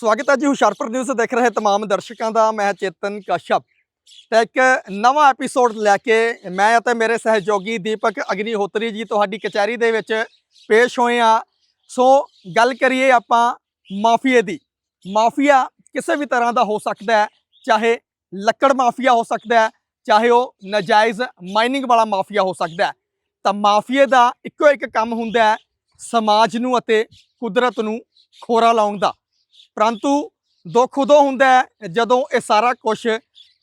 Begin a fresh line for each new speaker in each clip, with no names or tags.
ਸਵਾਗਤ ਹੈ ਜੀ ਹੁਸ਼ਿਆਰਪੁਰ ਨਿਊਜ਼ ਦੇਖ ਰਹੇ तमाम ਦਰਸ਼ਕਾਂ ਦਾ ਮੈਂ ਚੇਤਨ ਕਸ਼ਪ ਤੇ ਇੱਕ ਨਵਾਂ ਐਪੀਸੋਡ ਲੈ ਕੇ ਮੈਂ ਅਤੇ ਮੇਰੇ ਸਹਿਯੋਗੀ ਦੀਪਕ ਅਗਨੀਹੋਤਰੀ ਜੀ ਤੁਹਾਡੀ ਕਚਹਿਰੀ ਦੇ ਵਿੱਚ ਪੇਸ਼ ਹੋਏ ਆ ਸੋ ਗੱਲ ਕਰੀਏ ਆਪਾਂ ਮਾਫੀਏ ਦੀ ਮਾਫੀਆ ਕਿਸੇ ਵੀ ਤਰ੍ਹਾਂ ਦਾ ਹੋ ਸਕਦਾ ਹੈ ਚਾਹੇ ਲੱਕੜ ਮਾਫੀਆ ਹੋ ਸਕਦਾ ਹੈ ਚਾਹੇ ਉਹ ਨਜਾਇਜ਼ ਮਾਈਨਿੰਗ ਵਾਲਾ ਮਾਫੀਆ ਹੋ ਸਕਦਾ ਹੈ ਤਾਂ ਮਾਫੀਏ ਦਾ ਇੱਕੋ ਇੱਕ ਕੰਮ ਹੁੰਦਾ ਹੈ ਸਮਾਜ ਨੂੰ ਅਤੇ ਕੁਦਰਤ ਨੂੰ ਖੋਰਾ ਲਾਉਣ ਦਾ ਪਰੰਤੂ ਦੁੱਖ ਉਦੋਂ ਹੁੰਦਾ ਹੈ ਜਦੋਂ ਇਹ ਸਾਰਾ ਕੁਝ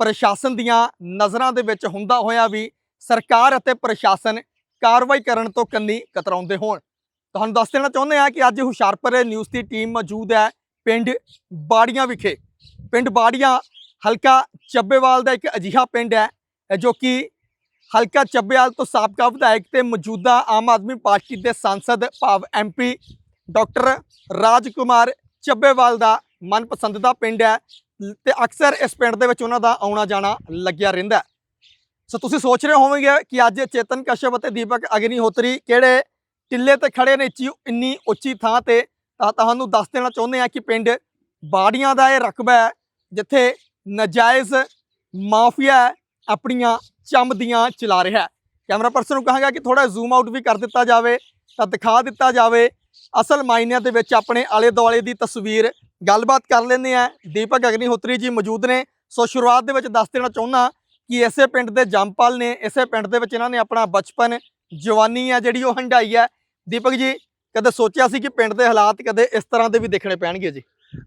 ਪ੍ਰਸ਼ਾਸਨ ਦੀਆਂ ਨਜ਼ਰਾਂ ਦੇ ਵਿੱਚ ਹੁੰਦਾ ਹੋਇਆ ਵੀ ਸਰਕਾਰ ਅਤੇ ਪ੍ਰਸ਼ਾਸਨ ਕਾਰਵਾਈ ਕਰਨ ਤੋਂ ਕੰਨੀ ਕਤਰਾਉਂਦੇ ਹੋਣ। ਤੁਹਾਨੂੰ ਦੱਸ ਦੇਣਾ ਚਾਹੁੰਦੇ ਹਾਂ ਕਿ ਅੱਜ ਹੁਸ਼ਿਆਰਪੁਰ ਨਿਊਜ਼ ਦੀ ਟੀਮ ਮੌਜੂਦ ਹੈ ਪਿੰਡ ਬਾੜੀਆਂ ਵਿਖੇ। ਪਿੰਡ ਬਾੜੀਆਂ ਹਲਕਾ ਚੱਬੇਵਾਲ ਦਾ ਇੱਕ ਅਜੀਹਾ ਪਿੰਡ ਹੈ, ਜੋ ਕਿ ਹਲਕਾ ਚੱਬੇਵਾਲ ਤੋਂ ਸਾਬਕਾ ਵਿਧਾਇਕ ਤੇ ਮੌਜੂਦਾ ਆਮ ਆਦਮੀ ਪਾਰਟੀ ਦੇ ਸੰਸਦ ਭਾਵ ਐਮਪੀ ਡਾਕਟਰ ਰਾਜਕੁਮਾਰ ਚੱਬੇਵਾਲ ਦਾ ਮਨਪਸੰਦ ਦਾ ਪਿੰਡ ਹੈ ਤੇ ਅਕਸਰ ਇਸ ਪਿੰਡ ਦੇ ਵਿੱਚ ਉਹਨਾਂ ਦਾ ਆਉਣਾ ਜਾਣਾ ਲੱਗਿਆ ਰਹਿੰਦਾ ਸੋ ਤੁਸੀਂ ਸੋਚ ਰਹੇ ਹੋਵੋਗੇ ਕਿ ਅੱਜ ਚੇਤਨ ਕਸ਼ਪ ਅਤੇ ਦੀਪਕ ਅਗਨੀਹੋਤਰੀ ਕਿਹੜੇ ਟਿੱਲੇ ਤੇ ਖੜੇ ਨੇ ਇੱਚੀ ਇੰਨੀ ਉੱਚੀ ਥਾਂ ਤੇ? ਤਾਂ ਤੁਹਾਨੂੰ ਦੱਸ ਦੇਣਾ ਚਾਹੁੰਦੇ ਆ ਕਿ ਪਿੰਡ ਬਾੜੀਆਂ ਦਾ ਇਹ ਰਕਬਾ ਹੈ, ਜਿੱਥੇ ਨਜਾਇਜ਼ ਮਾਫੀਆ ਆਪਣੀਆਂ ਚੰਮਦੀਆਂ ਚਲਾ ਰਿਹਾ ਹੈ। ਕੈਮਰਾ ਪਰਸਨ ਨੂੰ ਕਹਾਂਗਾ ਕਿ ਥੋੜਾ ਜ਼ੂਮ ਆਊਟ ਵੀ ਕਰ ਦਿੱਤਾ ਜਾਵੇ, ਤਾਂ ਦਿਖਾ ਦਿੱਤਾ ਜਾਵੇ ਅਸਲ ਮਾਇਨਿਆਂ ਦੇ ਵਿੱਚ ਆਪਣੇ ਆਲੇ ਦੁਆਲੇ ਦੀ ਤਸਵੀਰ ਗੱਲਬਾਤ ਕਰ ਲੈਂਦੇ ਆ ਦੀਪਕ ਅਗਨੀਹੋਤਰੀ ਜੀ ਮੌਜੂਦ ਨੇ। ਸੋ ਸ਼ੁਰੂਆਤ ਦੇ ਵਿੱਚ ਦੱਸ ਦੇਣਾ ਚਾਹੁੰਦਾ ਕਿ ਇਸੇ ਪਿੰਡ ਦੇ ਜੰਪਲ ਨੇ, ਇਸੇ ਪਿੰਡ ਦੇ ਵਿੱਚ ਇਹਨਾਂ ਨੇ ਆਪਣਾ ਬਚਪਨ, ਜਵਾਨੀ ਆ ਜਿਹੜੀ ਉਹ ਹੰਡਾਈ ਹੈ ਦੀਪਕ ਜੀ, ਕਦੇ ਸੋਚਿਆ ਸੀ ਕਿ ਪਿੰਡ ਦੇ ਹਾਲਾਤ ਕਦੇ ਇਸ ਤਰ੍ਹਾਂ ਦੇ ਵੀ ਦੇਖਣੇ ਪੈਣਗੇ ਜੀ?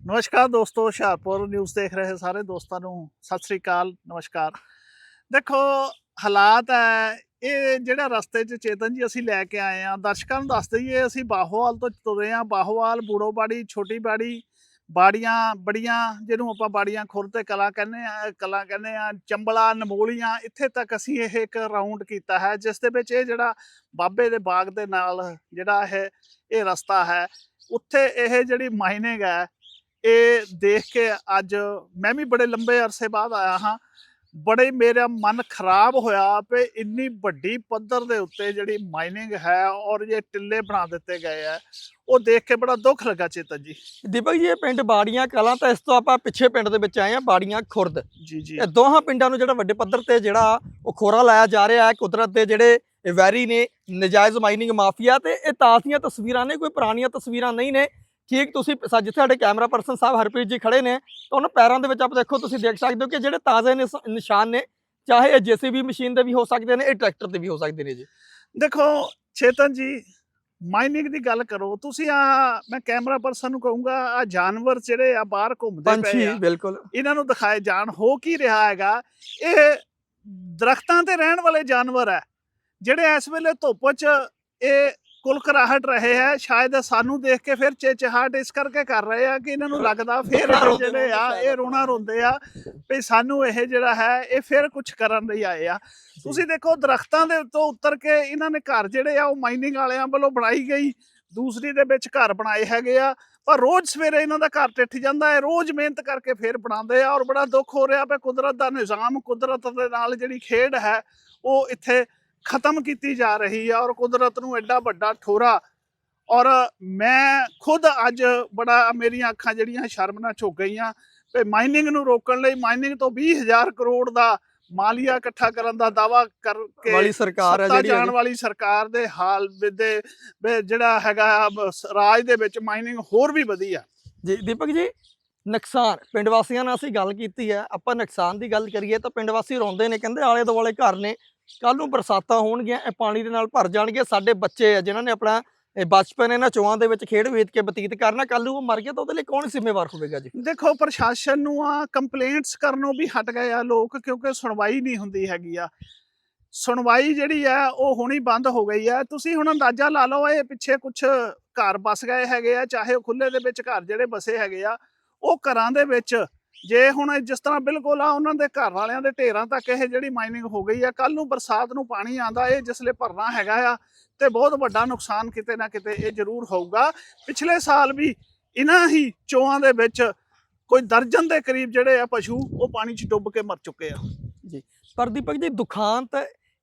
ਨਮਸਕਾਰ ਦੋਸਤੋ, ਹੁਸ਼ਿਆਰਪੁਰ ਨਿਊਜ਼ ਦੇਖ ਰਹੇ ਸਾਰੇ ਦੋਸਤਾਂ ਨੂੰ। ਸਤਿ ਸ੍ਰੀ ਅਕਾਲ, ਨਮਸਕਾਰ। ਦੇਖੋ, ਹਾਲਾਤ ਹੈ ਇਹ ਜਿਹੜਾ ਰਸਤੇ 'ਚ ਚੇਤਨ ਜੀ ਅਸੀਂ ਲੈ ਕੇ ਆਏ ਆ ਦਰਸ਼ਕਾਂ ਨੂੰ ਦੱਸ ਦਈਏ, ਅਸੀਂ ਬਾਹੋਵਾਲ ਤੋਂ ਤੁਰੇ ਆ ਬਾਹੋਵਾਲ ਬੂੜੋ ਬਾੜੀ ਛੋਟੀ ਬਾੜੀ ਬਾੜੀਆਂ, ਬੜੀਆਂ, ਜਿਹਨੂੰ ਆਪਾਂ ਬਾੜੀਆਂ ਖੁਰ ਤੇ ਕਲਾ ਕਹਿੰਦੇ ਆ ਕਲਾ ਕਹਿੰਦੇ ਆ ਚੰਬਲਾ, ਨਮੋਲੀਆਂ, ਇੱਥੇ ਤੱਕ ਅਸੀਂ ਇਹ ਇੱਕ ਰਾਉਂਡ ਕੀਤਾ ਹੈ, ਜਿਸ ਦੇ ਵਿੱਚ ਇਹ ਜਿਹੜਾ ਬਾਬੇ ਦੇ ਬਾਗ ਦੇ ਨਾਲ ਜਿਹੜਾ ਇਹ ਇਹ ਰਸਤਾ ਹੈ, ਉੱਥੇ ਇਹ ਜਿਹੜੀ ਮਾਈਨਿੰਗ ਹੈ, ਇਹ ਦੇਖ ਕੇ ਅੱਜ ਮੈਂ ਵੀ ਬੜੇ ਲੰਬੇ ਅਰਸੇ ਬਾਅਦ ਆਇਆ ਹਾਂ। ਬੜੇ ਮੇਰਾ ਮਨ ਖਰਾਬ ਹੋਇਆ ਪਏ ਇੰਨੀ ਵੱਡੀ ਪੱਧਰ ਦੇ ਉੱਤੇ ਜਿਹੜੀ ਮਾਈਨਿੰਗ ਹੈ ਔਰ ਇਹ ਟਿੱਲੇ ਬਣਾ ਦਿੱਤੇ ਗਏ ਆ ਉਹ ਦੇਖ ਕੇ ਬੜਾ ਦੁੱਖ ਲੱਗਾ ਚੇਤਨ ਜੀ।
ਦੀਪਕ ਜੀ ਇਹ ਪਿੰਡ ਬਾੜੀਆਂ ਕਲਾਂ ਤਾਂ ਇਸ ਤੋਂ ਆਪਾਂ ਪਿੱਛੇ ਪਿੰਡ ਦੇ ਵਿੱਚ ਆਏ ਆ ਬਾੜੀਆਂ ਖੁਰਦ।
ਜੀ ਜੀ।
ਇਹ ਦੋਹਾਂ ਪਿੰਡਾਂ ਨੂੰ ਜਿਹੜਾ ਵੱਡੇ ਪੱਧਰ ਤੇ ਜਿਹੜਾ ਉਹ ਖੋਰਾ ਲਾਇਆ ਜਾ ਰਿਹਾ ਹੈ ਕੁਦਰਤ ਦੇ ਜਿਹੜੇ ਵੈਰੀ ਨੇ ਨਜਾਇਜ਼ ਮਾਈਨਿੰਗ ਮਾਫੀਆ ਤੇ ਇਹ ਤਾਜ਼ੀਆਂ ਤਸਵੀਰਾਂ ਨੇ ਕੋਈ ਪੁਰਾਣੀਆਂ ਤਸਵੀਰਾਂ ਨਹੀਂ ਨੇ। ਠੀਕ ਤੁਸੀਂ ਜਿੱਥੇ ਸਾਡੇ ਕੈਮਰਾ ਪਰਸਨ ਸਾਹਿਬ ਹਰਪ੍ਰੀਤ ਜੀ ਖੜੇ ਨੇ ਤਾਂ ਉਹਨਾਂ ਪੈਰਾਂ ਦੇ ਵਿੱਚ ਆਪ ਦੇਖੋ ਤੁਸੀਂ ਦੇਖ ਸਕਦੇ ਹੋ ਕਿ ਜਿਹੜੇ ਤਾਜ਼ੇ ਨਿਸ- ਨਿਸ਼ਾਨ ਨੇ ਚਾਹੇ ਇਹ ਜੀਸੀਬੀ ਮਸ਼ੀਨ ਦੇ ਵੀ ਹੋ ਸਕਦੇ ਨੇ ਇਹ ਟਰੈਕਟਰ ਤੇ ਵੀ ਹੋ ਸਕਦੇ ਨੇ ਜੀ।
ਦੇਖੋ ਚੇਤਨ ਜੀ ਮਾਈਨਿੰਗ ਦੀ ਗੱਲ ਕਰੋ ਤੁਸੀਂ ਆ ਮੈਂ ਕੈਮਰਾ ਪਰਸਨ ਨੂੰ ਕਹੂੰਗਾ ਆ ਜਾਨਵਰ ਜਿਹੜੇ ਆ ਬਾਹਰ ਘੁੰਮਦੇ ਪਏ
ਪੰਛੀ
ਆ
ਬਿਲਕੁਲ।
ਇਹਨਾਂ ਨੂੰ ਦਿਖਾਏ ਜਾਣ ਹੋ ਕੀ ਰਿਹਾ ਹੈਗਾ ਇਹ ਦਰਖਤਾਂ ਤੇ ਰਹਿਣ ਵਾਲੇ ਜਾਨਵਰ ਹੈ ਜਿਹੜੇ ਇਸ ਵੇਲੇ ਧੁੱਪ 'ਚ ਇਹ ਕੁਲਕਰਾਹਟ ਰਹੇ ਹੈ ਸ਼ਾਇਦ ਸਾਨੂੰ ਦੇਖ ਕੇ ਫਿਰ ਚੇਚਹਾਟ ਇਸ ਕਰਕੇ ਕਰ ਰਹੇ ਆ ਕਿ ਇਹਨਾਂ ਨੂੰ ਲੱਗਦਾ ਫਿਰ ਇਹ ਜਿਹੜੇ ਆ ਇਹ ਰੋਣਾ ਰੋਂਦੇ ਆ ਵੀ ਸਾਨੂੰ ਇਹ ਜਿਹੜਾ ਹੈ ਇਹ ਫਿਰ ਕੁਝ ਕਰਨ ਲਈ ਆਏ ਆ। ਤੁਸੀਂ ਦੇਖੋ ਦਰਖਤਾਂ ਦੇ ਉੱਤੋਂ ਉਤਰ ਕੇ ਇਹਨਾਂ ਨੇ ਘਰ ਜਿਹੜੇ ਆ ਉਹ ਮਾਈਨਿੰਗ ਵਾਲਿਆਂ ਵੱਲੋਂ ਬਣਾਈ ਗਈ। ਦੂਸਰੀ ਦੇ ਵਿੱਚ ਘਰ ਬਣਾਏ ਹੈਗੇ ਆ। ਪਰ ਰੋਜ਼ ਸਵੇਰੇ ਇਹਨਾਂ ਦਾ ਘਰ ਟਿੱਠ ਜਾਂਦਾ ਹੈ ਰੋਜ਼ ਮਿਹਨਤ ਕਰਕੇ ਫੇਰ ਬਣਾਉਂਦੇ ਆ ਔਰ ਬੜਾ ਦੁੱਖ ਹੋ ਰਿਹਾ ਪਿਆ ਕੁਦਰਤ ਦਾ ਨਿਜ਼ਾਮ ਕੁਦਰਤ ਦੇ ਨਾਲ ਜਿਹੜੀ ਖੇਡ ਹੈ ਉਹ ਇੱਥੇ ਖਤਮ ਕੀਤੀ ਜਾ ਰਹੀ ਆ ਔਰ ਕੁਦਰਤ ਨੂੰ ਐਡਾ ਵੱਡਾ ਠੋਰਾ। ਔਰ ਮੈਂ ਖੁਦ ਅੱਜ ਬੜਾ ਮੇਰੀਆਂ ਅੱਖਾਂ ਜਿਹੜੀਆਂ ਸ਼ਰਮ ਨਾਲ ਝੁਕ ਗਈਆਂ ਤੇ ਮਾਈਨਿੰਗ ਨੂੰ ਰੋਕਣ ਲਈ ਮਾਈਨਿੰਗ ਤੋਂ 20000 ਕਰੋੜ ਦਾ ਮਾਲੀਆ ਇਕੱਠਾ ਕਰਨ ਦਾ ਦਾਵਾ ਕਰਕੇ
ਵਾਲੀ ਸਰਕਾਰ ਹੈ ਜਿਹੜੀ
ਜਾਣ। ਵਾਲੀ ਸਰਕਾਰ ਦੇ ਹਾਲ ਦੇ ਜਿਹੜਾ ਹੈਗਾ ਆ ਰਾਜ ਦੇ ਵਿੱਚ ਮਾਈਨਿੰਗ ਹੋਰ ਵੀ ਵਧੀਆ।
ਜੀ ਦੀਪਕ ਜੀ ਨੁਕਸਾਨ ਪਿੰਡ ਵਾਸੀਆਂ ਨਾਲ ਅਸੀਂ ਗੱਲ ਕੀਤੀ ਹੈ। ਆਪਾਂ ਨੁਕਸਾਨ ਦੀ ਗੱਲ ਕਰੀਏ ਤਾਂ ਪਿੰਡ ਵਾਸੀ ਰੋਂਦੇ ਨੇ ਕਹਿੰਦੇ ਆਲੇ ਦੁਆਲੇ ਘਰ ਨੇ। ਕੱਲ ਨੂੰ ਬਰਸਾਤਾਂ ਹੋਣਗੀਆਂ, ਇਹ ਪਾਣੀ ਦੇ ਨਾਲ ਭਰ ਜਾਣਗੇ ਸਾਡੇ ਬੱਚੇ ਆ, ਜਿਨ੍ਹਾਂ ਨੇ ਆਪਣਾ, ਇਹ ਬਚਪਨ ਇਹਨਾਂ ਚੋਆਂ ਦੇ ਵਿੱਚ ਖੇਡ ਵੇਚ ਕੇ ਬਤੀਤ ਕਰਨਾ ਕੱਲ ਨੂੰ ਉਹ ਮਰ ਗਿਆ ਤਾਂ ਉਹਦੇ ਲਈ ਕੌਣ ਜ਼ਿੰਮੇਵਾਰ ਹੋਵੇਗਾ ਜੀ?
ਦੇਖੋ, ਪ੍ਰਸ਼ਾਸਨ ਨੂੰ ਆ ਕੰਪਲੇਂਟਸ ਕਰਨੋਂ ਵੀ ਹਟ ਗਏ ਆ ਲੋਕ, ਕਿਉਂਕਿ ਸੁਣਵਾਈ ਨਹੀਂ ਹੁੰਦੀ ਹੈਗੀ ਆ। ਸੁਣਵਾਈ ਜਿਹੜੀ ਆ, ਉਹ ਹੁਣੀ ਬੰਦ ਹੋ ਗਈ ਆ। ਤੁਸੀਂ ਹੁਣ ਅੰਦਾਜ਼ਾ ਲਾ ਲਓ, ਇਹ ਪਿੱਛੇ ਕੁਝ ਘਰ ਬਸ ਗਏ ਹੈਗੇ ਆ, ਚਾਹੇ ਉਹ ਖੁੱਲੇ ਦੇ ਵਿੱਚ ਘਰ ਜਿਹੜੇ ਬਸੇ ਹੈਗੇ ਆ, ਉਹ ਘਰਾਂ ਦੇ ਵਿੱਚ ਜੇ ਹੁਣ ਜਿਸ ਤਰ੍ਹਾਂ ਬਿਲਕੁਲ ਆ ਉਹਨਾਂ ਦੇ ਘਰ ਵਾਲਿਆਂ ਦੇ ਢੇਰਾਂ ਤੱਕ ਇਹ ਜਿਹੜੀ ਮਾਈਨਿੰਗ ਹੋ ਗਈ ਆ ਕੱਲ ਨੂੰ ਬਰਸਾਤ ਨੂੰ ਪਾਣੀ ਆਂਦਾ ਇਹ ਜਿਸਲੇ ਭਰਨਾ ਹੈਗਾ ਆ ਤੇ ਬਹੁਤ ਵੱਡਾ ਨੁਕਸਾਨ ਕਿਤੇ ਨਾ ਕਿਤੇ ਇਹ ਜ਼ਰੂਰ ਹੋਊਗਾ। ਪਿਛਲੇ ਸਾਲ ਵੀ ਇਹਨਾਂ ਹੀ ਚੋਆਂ ਦੇ ਵਿੱਚ ਕੋਈ ਦਰਜਨ ਦੇ ਕਰੀਬ ਜਿਹੜੇ ਆ ਪਸ਼ੂ ਉਹ ਪਾਣੀ 'ਚ ਡੁੱਬ ਕੇ ਮਰ ਚੁੱਕੇ ਆ।
ਜੀ, ਪਰ ਦੀਪਕ ਜੀ, ਦੁਖਾਂਤ,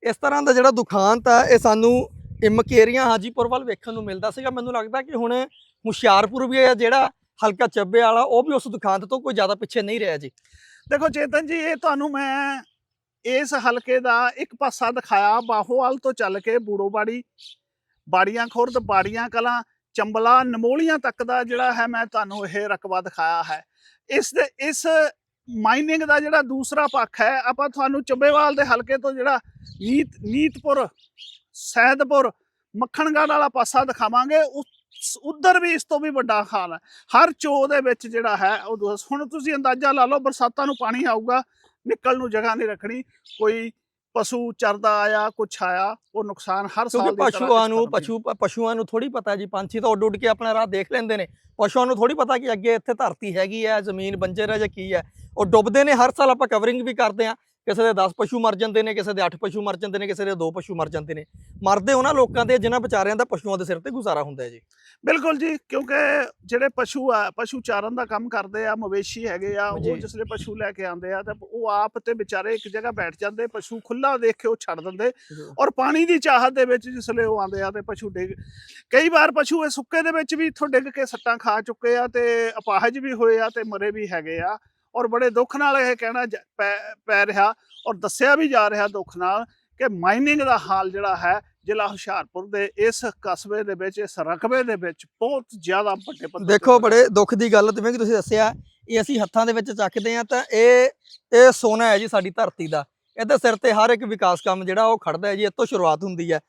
ਇਸ ਤਰ੍ਹਾਂ ਦਾ ਜਿਹੜਾ ਦੁਖਾਂਤ ਆ, ਇਹ ਸਾਨੂੰ ਇਮਕੇਰੀਆਂ ਹਾਜੀਪੁਰ ਵੱਲ ਵੇਖਣ ਨੂੰ ਮਿਲਦਾ ਸੀਗਾ। ਮੈਨੂੰ ਲੱਗਦਾ ਕਿ ਹੁਣ ਹੁਸ਼ਿਆਰਪੁਰ ਵੀ ਆ ਜਿਹੜਾ ਹਲਕਾ ਚੱਬੇ ਵਾਲਾ, ਉਹ ਵੀ ਉਸ ਦੁਕਾਨ ਤੋਂ ਕੋਈ ਜ਼ਿਆਦਾ ਪਿੱਛੇ ਨਹੀਂ ਰਿਹਾ ਜੀ।
ਦੇਖੋ ਚੇਤਨ ਜੀ, ਇਹ ਤੁਹਾਨੂੰ ਮੈਂ ਇਸ ਹਲਕੇ ਦਾ ਇੱਕ ਪਾਸਾ ਦਿਖਾਇਆ, ਬਾਹੋਵਾਲ ਤੋਂ ਚੱਲ ਕੇ ਬੂੜੋਬਾੜੀ ਬਾੜੀਆਂ ਖੁਰਦ, ਬਾੜੀਆਂ ਕਲਾਂ, ਚੰਬਲਾ, ਨਮੋਲੀਆਂ ਤੱਕ ਦਾ ਜਿਹੜਾ ਹੈ ਮੈਂ ਤੁਹਾਨੂੰ ਇਹ ਰਕਬਾ ਦਿਖਾਇਆ ਹੈ। ਇਸ ਦੇ, ਇਸ ਮਾਈਨਿੰਗ ਦਾ ਜਿਹੜਾ ਦੂਸਰਾ ਪੱਖ ਹੈ, ਆਪਾਂ ਤੁਹਾਨੂੰ ਚੱਬੇਵਾਲ ਦੇ ਹਲਕੇ ਤੋਂ ਜਿਹੜਾ ਨੀਤ, ਨੀਤਪੁਰ, ਸੈਦਪੁਰ, ਮੱਖਣਗੜ੍ਹ ਵਾਲਾ ਪਾਸਾ ਦਿਖਾਵਾਂਗੇ ਉਸ ਉਧਰ ਵੀ ਇਸ ਤੋਂ ਵੀ ਵੱਡਾ ਹਾਲ ਹੈ। ਹਰ ਚੋ ਦੇ ਵਿੱਚ ਜਿਹੜਾ ਹੈ ਉਹ ਹੁਣ ਤੁਸੀਂ ਅੰਦਾਜ਼ਾ ਲਾ ਲਓ ਬਰਸਾਤਾਂ ਨੂੰ ਪਾਣੀ ਆਊਗਾ ਨਿਕਲ ਨੂੰ ਜਗ੍ਹਾ ਨਹੀਂ ਰੱਖਣੀ ਕੋਈ ਪਸ਼ੂ ਚਰਦਾ ਆਇਆ ਕੁਛ ਆਇਆ ਉਹ ਨੁਕਸਾਨ ਹਰ ਸਾਲ ਦੀ
ਪਸ਼ੂਆਂ ਨੂੰ ਪਸ਼ੂ ਪਸ਼ੂਆਂ ਨੂੰ ਥੋੜੀ ਪਤਾ ਜੀ ਪੰਛੀ ਤਾਂ ਉੱਡ ਉੱਡ ਕੇ ਆਪਣਾ ਰਾਹ ਦੇਖ ਲੈਂਦੇ ਨੇ। ਪਸ਼ੂਆਂ ਨੂੰ ਥੋੜੀ ਪਤਾ ਕਿ ਅੱਗੇ ਇੱਥੇ ਧਰਤੀ ਹੈਗੀ ਹੈ ਜ਼ਮੀਨ ਬੰਜਰ ਹੈ ਜਾਂ ਕੀ ਹੈ। ਉਹ ਡੁੱਬਦੇ ਨੇ ਹਰ ਸਾਲ ਆਪਾਂ ਕਵਰਿੰਗ ਵੀ ਕਰਦੇ ਆ ਕਿਸੇ ਦੇ 10 ਪਸ਼ੂ ਮਰ ਜਾਂਦੇ ਨੇ ਕਿਸੇ ਦੇ 8 ਪਸ਼ੂ ਮਰ ਜਾਂਦੇ ਨੇ ਕਿਸੇ ਦੇ 2 ਪਸ਼ੂ ਮਰ ਜਾਂਦੇ ਨੇ। ਮਰਦੇ ਉਹਨਾਂ ਲੋਕਾਂ ਦੇ ਜਿਨ੍ਹਾਂ ਵਿਚਾਰਿਆਂ ਦਾ ਪਸ਼ੂਆਂ ਦੇ ਸਿਰ ਤੇ ਗੁਜ਼ਾਰਾ ਹੁੰਦਾ ਹੈ ਜੀ।
ਬਿਲਕੁਲ ਜੀ ਕਿਉਂਕਿ ਜਿਹੜੇ ਪਸ਼ੂ ਆ ਪਸ਼ੂ ਚਾਰਨ ਦਾ ਕੰਮ ਕਰਦੇ ਆ ਮਵੇਸ਼ੀ ਹੈਗੇ ਆ। ਉਹ ਜਿਸਲੇ ਪਸ਼ੂ ਲੈ ਕੇ ਆਉਂਦੇ ਆ ਤੇ ਉਹ ਆਪ ਤੇ ਵਿਚਾਰੇ ਇੱਕ ਜਗ੍ਹਾ ਬੈਠ ਜਾਂਦੇ ਪਸ਼ੂ ਖੁੱਲਾ ਦੇਖ ਕੇ ਉਹ ਛੱਡ ਦਿੰਦੇ ਔਰ ਪਾਣੀ ਦੀ ਚਾਹਤ ਦੇ ਵਿੱਚ ਜਿਸਲੇ ਉਹ ਆਉਂਦੇ ਆ ਤੇ ਪਸ਼ੂ ਡਿੱਗ ਕਈ ਵਾਰ ਪਸ਼ੂ ਇਹ ਸੁੱਕੇ ਦੇ ਵਿੱਚ ਵੀ ਇੱਥੋਂ ਡਿੱਗ ਕੇ ਸੱਟਾਂ ਖਾ ਚੁੱਕੇ ਆ ਤੇ ਅਪਾਹਜ ਵੀ ਹੋਏ ਆ ਤੇ ਮਰੇ ਵੀ ਹੈਗੇ ਆ। ਔਰ ਬੜੇ ਦੁੱਖ ਨਾਲ ਇਹ ਕਹਿਣਾ ਪੈ- ਰਿਹਾ ਔਰ ਦੱਸਿਆ ਵੀ ਜਾ ਰਿਹਾ ਦੁੱਖ ਨਾਲ ਕਿ ਮਾਈਨਿੰਗ ਦਾ ਹਾਲ ਜਿਹੜਾ ਹੈ ਜ਼ਿਲ੍ਹਾ ਹੁਸ਼ਿਆਰਪੁਰ ਦੇ ਇਸ ਕਸਬੇ ਦੇ ਵਿੱਚ ਇਸ ਰਕਬੇ ਦੇ ਵਿੱਚ ਬਹੁਤ ਜ਼ਿਆਦਾ ਵੱਡੇ ਪੱਧਰ
ਦੇਖੋ
ਰਿਹਾ।
ਬੜੇ ਦੁੱਖ ਦੀ ਗੱਲ ਜਿਵੇਂ ਕਿ ਤੁਸੀਂ ਦੱਸਿਆ ਇਹ ਅਸੀਂ ਹੱਥਾਂ ਦੇ ਵਿੱਚ ਚੱਕਦੇ ਆ ਤਾਂ ਇਹ ਇਹ ਸੋਨਾ ਹੈ ਜੀ ਸਾਡੀ ਧਰਤੀ ਦਾ ਇਹਦੇ ਸਿਰ ਤੇ ਹਰ ਇੱਕ ਵਿਕਾਸ ਕੰਮ ਜਿਹੜਾ ਉਹ ਖੜਦਾ ਹੈ ਜੀ ਤੋਂ ਸ਼ੁਰੂਆਤ ਹੁੰਦੀ ਹੈ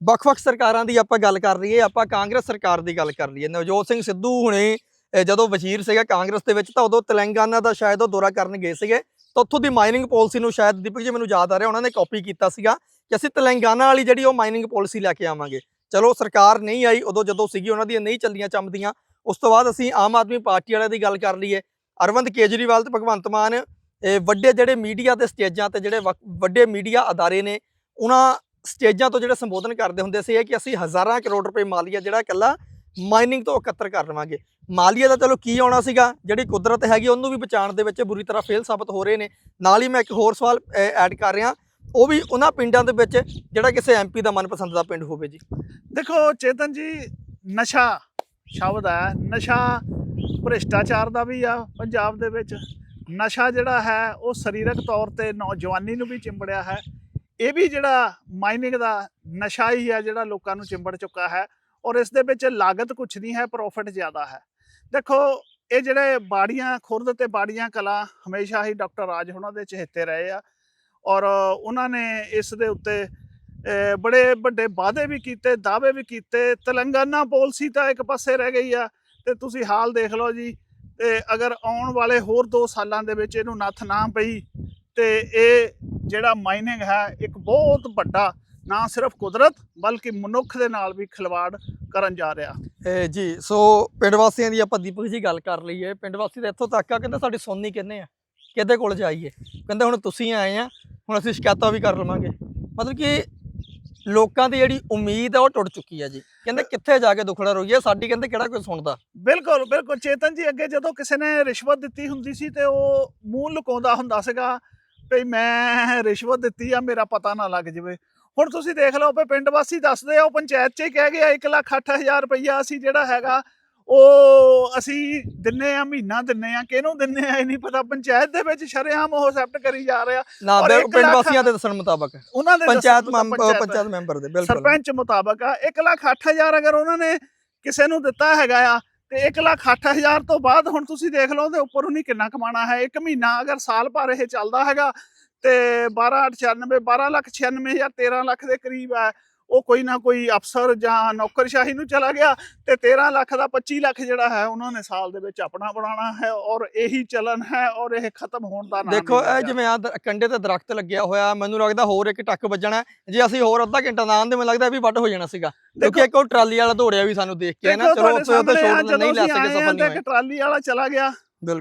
ਵੱਖ-ਵੱਖ ਸਰਕਾਰਾਂ ਦੀ ਆਪਾਂ ਗੱਲ ਕਰ ਲਈਏ ਆਪਾਂ ਕਾਂਗਰਸ ਸਰਕਾਰ ਦੀ ਗੱਲ ਕਰ ਲਈਏ ਨਵਜੋਤ ਸਿੰਘ ਸਿੱਧੂ ਹੁਣੇ ਜਦੋਂ ਵਜ਼ੀਰ ਸੀਗਾ ਕਾਂਗਰਸ ਦੇ ਵਿੱਚ ਤਾਂ ਉਦੋਂ ਤੇਲੰਗਾਨਾ ਦਾ ਸ਼ਾਇਦ ਉਹ ਦੌਰਾ ਕਰਨ ਗਏ ਸੀਗੇ। ਤਾਂ ਉੱਥੋਂ ਦੀ ਮਾਈਨਿੰਗ ਪਾਲਿਸੀ ਨੂੰ ਸ਼ਾਇਦ ਦੀਪਕ ਜੀ ਮੈਨੂੰ ਯਾਦ ਆ ਰਿਹਾ, ਉਹਨਾਂ ਨੇ ਕਾਪੀ ਕੀਤਾ ਸੀਗਾ ਕਿ ਅਸੀਂ ਤੇਲੰਗਾਨਾ ਵਾਲੀ ਜਿਹੜੀ ਉਹ ਮਾਈਨਿੰਗ ਪਾਲਿਸੀ ਲੈ ਕੇ ਆਵਾਂਗੇ। ਚਲੋ ਸਰਕਾਰ ਨਹੀਂ ਆਈ ਉਦੋਂ ਜਦੋਂ ਸੀਗੀ ਉਹਨਾਂ ਦੀਆਂ ਨਹੀਂ ਚੱਲੀਆਂ ਚੰਮਦੀਆਂ ਉਸ ਤੋਂ ਬਾਅਦ ਅਸੀਂ ਆਮ ਆਦਮੀ ਪਾਰਟੀ ਵਾਲਿਆਂ ਦੀ ਗੱਲ ਕਰ ਲਈਏ। ਅਰਵਿੰਦ ਕੇਜਰੀਵਾਲ ਤੇ ਭਗਵੰਤ ਮਾਨ, ਇਹ ਵੱਡੇ ਜਿਹੜੇ ਮੀਡੀਆ ਦੇ ਸਟੇਜਾਂ ਤੇ ਜਿਹੜੇ ਵੱਖ- ਵੱਡੇ ਮੀਡੀਆ ਅਦਾਰੇ ਨੇ, ਉਹਨਾਂ ਸਟੇਜਾਂ ਤੋਂ ਜਿਹੜੇ ਸੰਬੋਧਨ ਕਰਦੇ ਹੁੰਦੇ ਸੀ ਇਹ ਕਿ ਅਸੀਂ ਹਜ਼ਾਰਾਂ ਕਰੋੜ ਰੁਪਏ ਮਾਲੀਆ ਜਿਹੜਾ ਇਕੱਲਾ ਮਾਈਨਿੰਗ ਤੋਂ ਇਕੱਤਰ ਕਰ ਲਵਾਂਗੇ। ਮਾਲੀਆ ਦਾ ਚਲੋ ਕੀ ਆਉਣਾ ਸੀਗਾ, ਜਿਹੜੀ ਕੁਦਰਤ ਹੈਗੀ ਉਹਨੂੰ ਵੀ ਬਚਾਉਣ ਦੇ ਵਿੱਚ ਬੁਰੀ ਤਰ੍ਹਾਂ ਫੇਲ ਸਾਬਤ ਹੋ ਰਹੇ ਨੇ। ਨਾਲ ਹੀ ਮੈਂ ਇੱਕ ਹੋਰ ਸਵਾਲ ਐਡ ਕਰ ਰਿਹਾ, ਉਹ ਵੀ ਉਹਨਾਂ ਪਿੰਡਾਂ ਦੇ ਵਿੱਚ ਜਿਹੜਾ ਕਿਸੇ ਐਮਪੀ ਦਾ ਮਨਪਸੰਦ ਦਾ ਪਿੰਡ ਹੋਵੇ ਜੀ।
ਦੇਖੋ, ਚੇਤਨ ਜੀ, ਨਸ਼ਾ ਸ਼ਬਦ ਹੈ, ਨਸ਼ਾ ਭ੍ਰਿਸ਼ਟਾਚਾਰ ਦਾ ਵੀ ਆ ਪੰਜਾਬ ਦੇ ਵਿੱਚ। ਨਸ਼ਾ ਜਿਹੜਾ ਹੈ, ਉਹ ਸਰੀਰਕ ਤੌਰ ਤੇ ਨੌਜਵਾਨੀ ਨੂੰ ਵੀ ਚਿੰਬੜਿਆ ਹੈ। ਇਹ ਵੀ ਜਿਹੜਾ ਮਾਈਨਿੰਗ ਦਾ ਨਸ਼ਾ ਹੀ ਹੈ, ਜਿਹੜਾ ਲੋਕਾਂ ਨੂੰ ਚਿੰਬੜ ਚੁੱਕਾ ਹੈ। ਔਰ ਇਸ ਦੇ ਵਿੱਚ ਲਾਗਤ ਕੁਛ ਨਹੀਂ ਹੈ ਪ੍ਰੋਫਿਟ ਜ਼ਿਆਦਾ ਹੈ। ਦੇਖੋ, ਇਹ ਜਿਹੜੇ ਬਾੜੀਆਂ, ਖੁਰਦ ਤੇ ਬਾੜੀਆਂ ਕਲਾ ਹਮੇਸ਼ਾ ਹੀ ਡਾਕਟਰ ਰਾਜ ਉਹਨਾਂ ਦੇ ਚਹੇਤੇ ਰਹੇ ਆ ਔਰ ਉਹਨਾਂ ਨੇ ਇਸ ਦੇ ਉੱਤੇ ਬੜੇ ਵੱਡੇ ਵਾਅਦੇ ਵੀ ਕੀਤੇ, ਦਾਅਵੇ ਵੀ ਕੀਤੇ, ਤੇਲੰਗਾਨਾ ਪਾਲਿਸੀ ਤਾਂ ਇੱਕ ਪਾਸੇ ਰਹਿ ਗਈ ਆ ਤੇ ਤੁਸੀਂ ਹਾਲ ਦੇਖ ਲਓ ਜੀ, ਤੇ ਅਗਰ ਆਉਣ ਵਾਲੇ ਹੋਰ 2 ਸਾਲਾਂ ਦੇ ਵਿੱਚ ਇਹਨੂੰ ਨੱਥ ਨਾ ਪਈ ਤੇ ਇਹ ਜਿਹੜਾ ਮਾਈਨਿੰਗ ਹੈ ਇੱਕ ਬਹੁਤ ਵੱਡਾ ਨਾ ਸਿਰਫ ਕੁਦਰਤ ਬਲਕਿ ਮਨੁੱਖ ਦੇ ਨਾਲ ਵੀ ਖਿਲਵਾੜ ਕਰਨ ਜਾ ਰਿਹਾ।
ਇਹ ਜੀ ਸੋ ਪਿੰਡ ਵਾਸੀਆਂ ਦੀ ਆਪਾਂ ਦੀਪਕ ਜੀ ਗੱਲ ਕਰ ਲਈਏ। ਪਿੰਡ ਵਾਸੀ ਤਾਂ ਇੱਥੋਂ ਤੱਕ ਆ ਕਹਿੰਦੇ ਸਾਡੀ ਸੁਣਨੀ ਕਿੰਨੇ ਆ? ਕਿਹਦੇ ਕੋਲ ਜਾਈਏ? ਕਹਿੰਦੇ ਹੁਣ ਤੁਸੀਂ ਆਏ ਆ ਹੁਣ ਅਸੀਂ ਸ਼ਿਕਾਇਤਾਂ ਵੀ ਕਰ ਲਵਾਂਗੇ। ਮਤਲਬ ਕਿ ਲੋਕਾਂ ਦੀ ਜਿਹੜੀ ਉਮੀਦ ਆ ਉਹ ਟੁੱਟ ਚੁੱਕੀ ਆ ਜੀ। ਕਹਿੰਦੇ ਕਿੱਥੇ ਜਾ ਕੇ ਦੁਖੜਾ ਰੋਈਏ ਸਾਡੀ ਕਹਿੰਦੇ ਕਿਹੜਾ ਕੋਈ ਸੁਣਦਾ?
ਬਿਲਕੁਲ ਬਿਲਕੁਲ। ਚੇਤਨ ਜੀ ਅੱਗੇ ਜਦੋਂ ਕਿਸੇ ਨੇ ਰਿਸ਼ਵਤ ਦਿੱਤੀ ਹੁੰਦੀ ਸੀ ਤੇ ਉਹ ਮੂੰਹ ਲੁਕਾਉਂਦਾ ਹੁੰਦਾ ਸੀਗਾ ਵੀ ਮੈਂ ਰਿਸ਼ਵਤ ਦਿੱਤੀ ਆ ਮੇਰਾ ਪਤਾ ਨਾ ਲੱਗ ਜਾਵੇ। ਹੁਣ ਤੁਸੀਂ ਦੇਖ ਲਓ ਵੀ ਪਿੰਡ ਵਾਸੀ ਦੱਸਦੇ ਆ ਉਹ ਪੰਚਾਇਤ 'ਚ ਹੀ ਕਹਿ ਗਿਆ 1 ਲੱਖ 8000 ਰੁਪਈਆ ਅਸੀਂ ਜਿਹੜਾ ਹੈਗਾ ਉਹ ਅਸੀਂ ਦਿੰਨੇ ਆ ਮਹੀਨਾ ਦਿੰਨੇ ਆ ਕਿਹਨੂੰ ਦਿੰਨੇ ਆ ਇਹ ਨਹੀਂ ਪਤਾ ਪੰਚਾਇਤ ਦੇ ਵਿੱਚ ਸ਼ਰੇਆਮ ਉਹ ਐਕਸੈਪਟ ਕਰੀ ਜਾ ਰਿਹਾ।
ਨਾ ਪਿੰਡ ਵਾਸੀਆਂ ਦੇ ਦੱਸਣ ਮੁਤਾਬਕ।
ਉਹਨਾਂ ਦੇ
ਪੰਚਾਇਤ ਪੰਚਾਇਤ ਮੈਂਬਰ ਦੇ ਬਿਲਕੁਲ।
ਸਰਪੰਚ ਮੁਤਾਬਕ ਆ 1 ਲੱਖ 8000 ਅਗਰ ਉਹਨਾਂ ਨੇ ਕਿਸੇ ਨੂੰ ਦਿੱਤਾ ਹੈਗਾ ਆ ਤੇ 1 ਲੱਖ 8000 ਤੋਂ ਬਾਅਦ ਹੁਣ ਤੁਸੀਂ ਦੇਖ ਲਓ ਉਹਦੇ ਉੱਪਰ ਉਹਨੇ ਕਿੰਨਾ ਕਮਾਣਾ ਹੈ ਇੱਕ ਮਹੀਨਾ ਅਗਰ ਸਾਲ ਭਰ ਇਹ ਚੱਲਦਾ ਹੈਗਾ ਤੇ 1296 12 ਲੱਖ 96000 13 ਲੱਖ ਦੇ ਕਰੀਬ ਹੈ। ਉਹ ਕੋਈ ਨਾ ਕੋਈ ਅਫਸਰ ਜਾਂ ਨੌਕਰਸ਼ਾਹੀ ਨੂੰ ਚਲਾ ਗਿਆ ਤੇ 13 ਲੱਖ ਦਾ 25 ਲੱਖ ਜਿਹੜਾ ਹੈ ਉਹਨਾਂ ਨੇ ਸਾਲ ਦੇ ਵਿੱਚ ਆਪਣਾ ਬਣਾਉਣਾ ਹੈ ਔਰ ਇਹੀ ਚਲਨ ਹੈ ਔਰ ਇਹ ਖਤਮ ਹੋਣ ਦਾ ਨਾਮ
ਦੇਖੋ ਇਹ। ਜਿਵੇਂ ਆ ਕੰਡੇ ਤੇ ਦਰਖਤ ਲੱਗਿਆ ਹੋਇਆ ਮੈਨੂੰ ਲੱਗਦਾ ਹੋਰ ਇੱਕ ਟੱਕ ਵੱਜਣਾ। ਜੇ ਅਸੀਂ ਹੋਰ ਅੱਧਾ ਘੰਟਾ ਨਾ ਆਂਦੇ ਮੈਨੂੰ ਲੱਗਦਾ ਇਹ ਵੀ ਵੱਢ ਹੋ ਜਾਣਾ ਸੀਗਾ। ਕਿਉਂਕਿ ਇੱਕ ਉਹ ਟਰਾਲੀ ਵਾਲਾ ਦੌੜਿਆ ਵੀ ਸਾਨੂੰ ਦੇਖ ਕੇ ਨਾ। ਚਲੋ ਉੱਥੇ ਉਹ ਤਾਂ ਛੋੜ ਨਹੀਂ ਲੈ ਸਕੇ ਸਫਲ ਨਹੀਂ
ਇੱਕ ਟਰਾਲੀ ਵਾਲਾ ਚਲਾ ਗਿਆ।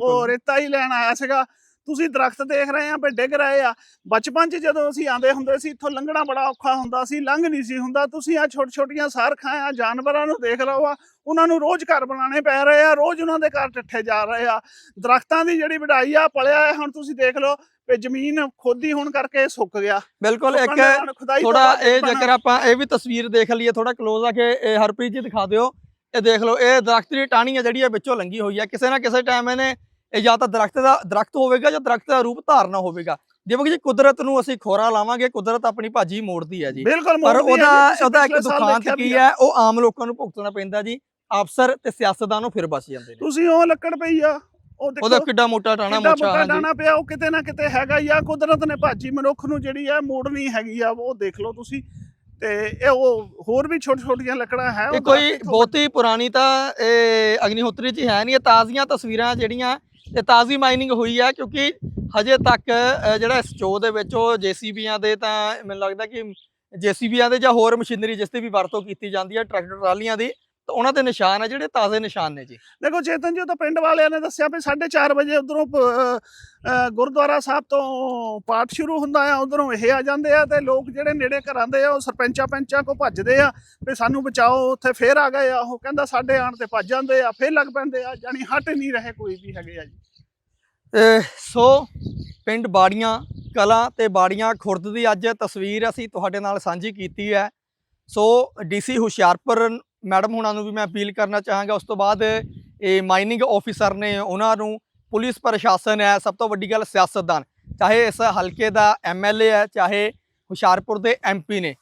ਉਹ ਰੇਤਾ ਹੀ ਲੈਣ ਆਇਆ ਸੀਗਾ। ਤੁਸੀਂ ਦਰਖਤ ਦੇਖ ਰਹੇ ਆ ਵੀ ਡਿੱਗ ਰਹੇ ਆ। ਬਚਪਨ 'ਚ ਜਦੋਂ ਅਸੀਂ ਆਂਦੇ ਹੁੰਦੇ ਸੀ ਇੱਥੋਂ ਲੰਘਣਾ ਬੜਾ ਔਖਾ ਹੁੰਦਾ ਸੀ ਲੰਘ ਨਹੀਂ ਸੀ ਹੁੰਦਾ। ਤੁਸੀਂ ਆ ਛੋਟ ਛੋਟੀਆਂ ਸਾਰਖਾਂ ਆ ਜਾਨਵਰਾਂ ਨੂੰ ਦੇਖ ਲਓ ਆ ਉਹਨਾਂ ਨੂੰ ਰੋਜ਼ ਘਰ ਬਣਾਉਣੇ ਪੈ ਰਹੇ ਆ ਰੋਜ਼ ਉਹਨਾਂ ਦੇ ਘਰ ਟੱਠੇ ਜਾ ਰਹੇ ਆ। ਦਰਖਤਾਂ ਦੀ ਜਿਹੜੀ ਵਢਾਈ ਆ ਪਲਿਆ ਹੁਣ ਤੁਸੀਂ ਦੇਖ ਲਓ ਵੀ ਜ਼ਮੀਨ ਖੋਦੀ ਹੋਣ ਕਰਕੇ ਸੁੱਕ ਗਿਆ।
ਬਿਲਕੁਲ ਇੱਕ
ਤੋਂ
ਥੋੜਾ ਇਹ ਜੇਕਰ ਆਪਾਂ ਇਹ ਵੀ ਤਸਵੀਰ ਦੇਖ ਲਈਏ ਥੋੜਾ ক্লোਜ਼ ਆ ਕੇ ਇਹ ਹਰਪ੍ਰੀਤ ਜੀ ਦਿਖਾ ਦਿਓ। ਇਹ ਦੇਖ ਲਓ ਇਹ ਦਰਖਤ ਦੀ ਟਾਹਣੀ ਹੈ ਜਿਹੜੀ ਇਹ ਵਿੱਚੋਂ ਲੰਗੀ ਹੋਈ ਹੈ ਕਿਸੇ ਨਾ ਕਿਸੇ ਟਾਈਮ ਇਹਨੇ ਇਹ ਜਾਂ ਤਾਂ ਦਰਖਤ ਦਾ ਦਰਖਤ ਹੋਵੇਗਾ ਜਾਂ ਦਰਖਤ ਦਾ ਰੂਪ ਧਾਰਨਾ ਹੋਵੇਗਾ। ਜਿਵੇਂ ਕਿ ਜੀ ਕੁਦਰਤ ਨੂੰ ਅਸੀਂ ਖੋਰਾ ਲਾਵਾਂਗੇ ਕੁਦਰਤ ਆਪਣੀ ਭਾਜੀ ਮੋੜਦੀ ਹੈ ਜੀ। ਪਰ ਉਹਦਾ ਉਹਦਾ ਇੱਕ ਦੁਖਾਂਤ ਕੀ ਹੈ? ਉਹ ਆਮ ਲੋਕਾਂ ਨੂੰ ਭੁਗਤਣਾ ਪੈਂਦਾ ਜੀ। ਅਫਸਰ ਤੇ ਸਿਆਸਤਦਾਨ ਨੂੰ ਫਿਰ ਬਚ ਜਾਂਦੇ ਨੇ।
ਤੁਸੀਂ ਉਹ ਲੱਕੜ ਪਈ ਆ। ਉਹ ਦੇਖੋ
ਉਹਦਾ ਕਿੱਡਾ ਮੋਟਾ ਟਾਣਾ ਮੋਚਾ ਹਾਂਜੀ
ਡਾਣਾ ਪਿਆ ਉਹ ਕਿਤੇ ਨਾ ਕਿਤੇ ਹੈਗਾ ਹੀ ਆ। ਕੁਦਰਤ ਨੇ ਭਾਜੀ ਮਨੁੱਖ ਨੂੰ ਜਿਹੜੀ ਆ ਮੋੜਨੀ ਹੈਗੀ ਆ ਉਹ ਦੇਖ ਲਓ ਤੁਸੀਂ। ਤੇ ਇਹ ਉਹ ਹੋਰ ਵੀ ਛੋਟੀ ਛੋਟੀਆਂ ਲੱਕੜਾਂ ਹੈ
ਇਹ ਕੋਈ ਬਹੁਤੀ ਪੁਰਾਣੀ ਤਾਂ ਇਹ ਅਗਨੀਹੋਤਰੀ ਚ ਹੈ ਨਹੀਂ। ਇਹ ਤਾਜ਼ੀਆਂ ਤਸਵੀਰਾਂ ਜਿਹੜੀਆਂ ਇਹ ਤਾਜ਼ੀ ਮਾਈਨਿੰਗ ਹੋਈ ਹੈ ਕਿਉਂਕਿ ਹਜੇ ਤੱਕ ਜਿਹੜਾ ਇਸ ਚੋ ਦੇ ਵਿੱਚ ਉਹ ਜੀਸੀਬੀਆਂ ਦੇ ਤਾਂ ਮੈਨੂੰ ਲੱਗਦਾ ਕਿ ਜੀਸੀਬੀਆਂ ਦੇ ਜਾਂ ਹੋਰ ਮਸ਼ੀਨਰੀ ਜਿਸ ਦੀ ਵੀ ਵਰਤੋਂ ਕੀਤੀ ਜਾਂਦੀ ਹੈ ਟਰੈਕਟਰ ਟਰਾਲੀਆਂ ਦੀ ਤਾਂ ਉਹਨਾਂ ਦੇ ਨਿਸ਼ਾਨ ਆ ਜਿਹੜੇ ਤਾਜ਼ੇ ਨਿਸ਼ਾਨ ਨੇ ਜੀ।
ਦੇਖੋ ਚੇਤਨ ਜੀ ਉਹ ਤਾਂ ਪਿੰਡ ਵਾਲਿਆਂ ਨੇ ਦੱਸਿਆ ਵੀ 4:30 ਵਜੇ ਉਧਰੋਂ ਗੁਰਦੁਆਰਾ ਸਾਹਿਬ ਤੋਂ ਪਾਠ ਸ਼ੁਰੂ ਹੁੰਦਾ ਆ ਉਧਰੋਂ ਇਹ ਆ ਜਾਂਦੇ ਆ ਤੇ ਲੋਕ ਜਿਹੜੇ ਨੇੜੇ ਘਰਾਂ ਦੇ ਆ ਉਹ ਸਰਪੰਚਾਂ ਪੰਚਾਂ ਕੋ ਭੱਜਦੇ ਆ ਵੀ ਸਾਨੂੰ ਬਚਾਓ ਉੱਥੇ ਫੇਰ ਆ ਗਏ ਆ ਉਹ ਕਹਿੰਦਾ ਸਾਡੇ ਆਣ ਤੇ ਭੱਜ ਜਾਂਦੇ ਆ ਫੇਰ ਲੱਗ ਪੈਂਦੇ ਆ ਜਾਨੀ ਹਟ ਨਹੀਂ ਰਹੇ ਕੋਈ ਵੀ ਹੈਗੇ ਆ ਜੀ।
ਸੋ ਪਿੰਡ ਬਾੜੀਆਂ ਕਲਾਂ ਤੇ ਬਾੜੀਆਂ ਖੁਰਦ ਦੀ ਅੱਜ ਤਸਵੀਰ ਅਸੀਂ ਤੁਹਾਡੇ ਨਾਲ ਸਾਂਝੀ ਕੀਤੀ ਹੈ। ਸੋ ਡੀਸੀ ਹੁਸ਼ਿਆਰਪੁਰ ਮੈਡਮ ਹੁਣਾਂ ਨੂੰ ਵੀ ਮੈਂ ਅਪੀਲ ਕਰਨਾ ਚਾਹਾਂਗਾ। ਉਸ ਤੋਂ ਬਾਅਦ ਇਹ ਮਾਈਨਿੰਗ ਆਫੀਸਰ ਨੇ ਉਹਨਾਂ ਨੂੰ ਪੁਲਿਸ ਪ੍ਰਸ਼ਾਸਨ ਹੈ, ਸਭ ਤੋਂ ਵੱਡੀ ਗੱਲ ਸਿਆਸਤਦਾਨ। ਚਾਹੇ ਇਸ ਹਲਕੇ ਦਾ ਐਮਐਲਏ ਹੈ, ਚਾਹੇ ਹੁਸ਼ਿਆਰਪੁਰ ਦੇ ਐਮਪੀ ਨੇ।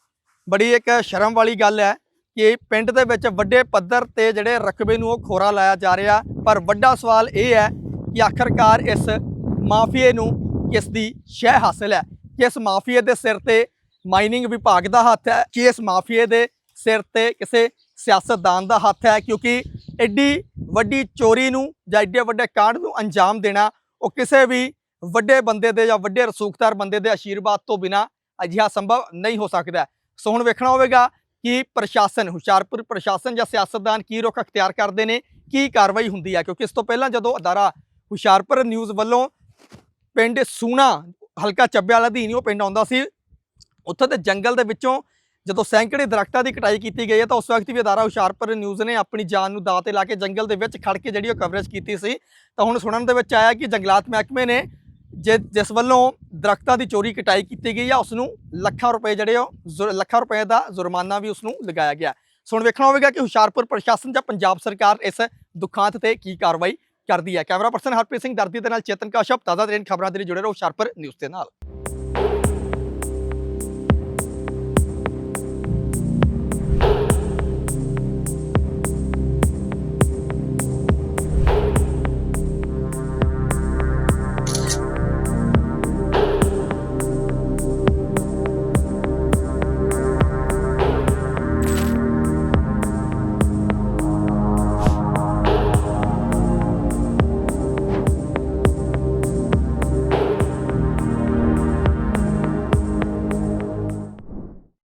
ਬੜੀ ਇੱਕ ਸ਼ਰਮ ਵਾਲੀ ਗੱਲ ਹੈ ਕਿ ਪਿੰਡ ਦੇ ਵਿੱਚ ਵੱਡੇ ਪੱਧਰ ਤੇ ਜਿਹੜੇ ਰਕਬੇ ਨੂੰ ਉਹ ਖੋਰਾ ਲਾਇਆ ਜਾ ਰਿਹਾ। ਪਰ ਵੱਡਾ ਸਵਾਲ ਇਹ ਹੈ ਕਿ ਆਖਰਕਾਰ ਇਸ ਮਾਫੀਏ ਨੂੰ ਕਿਸ ਦੀ ਸ਼ਹਿ ਹਾਸਲ ਹੈ? ਕਿ ਇਸ ਮਾਫੀਏ ਦੇ ਸਿਰ ਤੇ ਮਾਈਨਿੰਗ ਵਿਭਾਗ ਦਾ ਹੱਥ ਹੈ? ਕਿ ਇਸ ਮਾਫੀਏ ਦੇ ਸਿਰ ਤੇ ਕਿਸੇ ਸਿਆਸਤਦਾਨ ਦਾ ਹੱਥ ਹੈ, ਕਿਉਂਕਿ ਐਡੀ ਵੱਡੀ ਚੋਰੀ ਨੂੰ ਜਾਂ ਐਡੇ ਵੱਡੇ ਕਾਂਡ ਨੂੰ ਅੰਜਾਮ ਦੇਣਾ, ਉਹ ਕਿਸੇ ਵੀ ਵੱਡੇ ਬੰਦੇ ਦੇ ਜਾਂ ਵੱਡੇ ਰਸੂਖਦਾਰ ਬੰਦੇ ਦੇ ਆਸ਼ੀਰਵਾਦ ਤੋਂ ਬਿਨਾ ਅਜਿਹਾ ਸੰਭਵ ਨਹੀਂ ਹੋ ਸਕਦਾ ਸੋ ਹੁਣ ਵੇਖਣਾ ਹੋਵੇਗਾ ਕਿ ਪ੍ਰਸ਼ਾਸਨ, ਹੁਸ਼ਿਆਰਪੁਰ ਪ੍ਰਸ਼ਾਸਨ ਜਾਂ ਸਿਆਸਤਦਾਨ ਕੀ ਰੁਖ ਅਖਤਿਆਰ ਕਰਦੇ ਨੇ, ਕੀ ਕਾਰਵਾਈ ਹੁੰਦੀ ਹੈ? ਕਿਉਂਕਿ ਇਸ ਤੋਂ ਪਹਿਲਾਂ ਜਦੋਂ ਅਦਾਰਾ ਹੁਸ਼ਿਆਰਪੁਰ ਨਿਊਜ਼ ਵੱਲੋਂ ਪਿੰਡ ਸੂਣਾ, ਹਲਕਾ ਚੱਬੇ ਵਾਲਾ ਅਧੀਨ ਉਹ ਪਿੰਡ ਆਉਂਦਾ ਸੀ, ਉੱਥੇ ਦੇ ਜੰਗਲ ਦੇ ਵਿੱਚੋਂ ਜਦੋਂ ਸੈਂਕੜੇ ਦਰਖਤਾਂ ਦੀ ਕਟਾਈ ਕੀਤੀ ਗਈ ਹੈ ਤਾਂ ਉਸ ਵਕਤ ਵੀ ਅਦਾਰਾ ਹੁਸ਼ਿਆਰਪੁਰ ਨਿਊਜ਼ ਨੇ ਆਪਣੀ ਜਾਨ ਨੂੰ ਦਾਅ ਤੇ ਲਾ ਕੇ ਜੰਗਲ ਦੇ ਵਿੱਚ ਖੜ ਕੇ ਜਿਹੜੀ ਉਹ ਕਵਰੇਜ ਕੀਤੀ ਸੀ, ਤਾਂ ਹੁਣ ਸੁਣਨ ਦੇ ਵਿੱਚ ਆਇਆ ਕਿ ਜੰਗਲਾਤ ਮਹਿਕਮੇ ਨੇ ਜੇ ਜਿਸ ਵੱਲੋਂ ਦਰਖਤਾਂ ਦੀ ਚੋਰੀ ਕਟਾਈ ਕੀਤੀ ਗਈ ਆ ਉਸ ਨੂੰ ਲੱਖਾਂ ਰੁਪਏ ਜਿਹੜੇ ਉਹ ਜ਼ੁਰ- ਲੱਖਾਂ ਰੁਪਏ ਦਾ ਜੁਰਮਾਨਾ ਵੀ ਉਸ ਨੂੰ ਲਗਾਇਆ ਗਿਆ। ਸੋ ਹੁਣ ਵੇਖਣਾ ਹੋਵੇਗਾ ਕਿ ਹੁਸ਼ਿਆਰਪੁਰ ਪ੍ਰਸ਼ਾਸਨ ਜਾਂ ਪੰਜਾਬ ਸਰਕਾਰ ਇਸ ਦੁਖਾਂਤ ਤੇ ਕੀ ਕਾਰਵਾਈ ਕਰਦੀ ਹੈ। ਕੈਮਰਾ ਪਰਸਨ ਹਰਪ੍ਰੀਤ ਸਿੰਘ ਦਰਦੀ ਦੇ ਨਾਲ ਚੇਤਨ ਕਾਸ਼ਪ, ਤਾਜ਼ਾ ਤਰੀਨ ਖਬਰਾਂ ਦੇ ਲਈ ਜੁੜੇ ਰਹੋ ਹੁਸ਼ਿਆਰਪੁਰ ਨਿਊਜ਼ ਦੇ ਨਾਲ।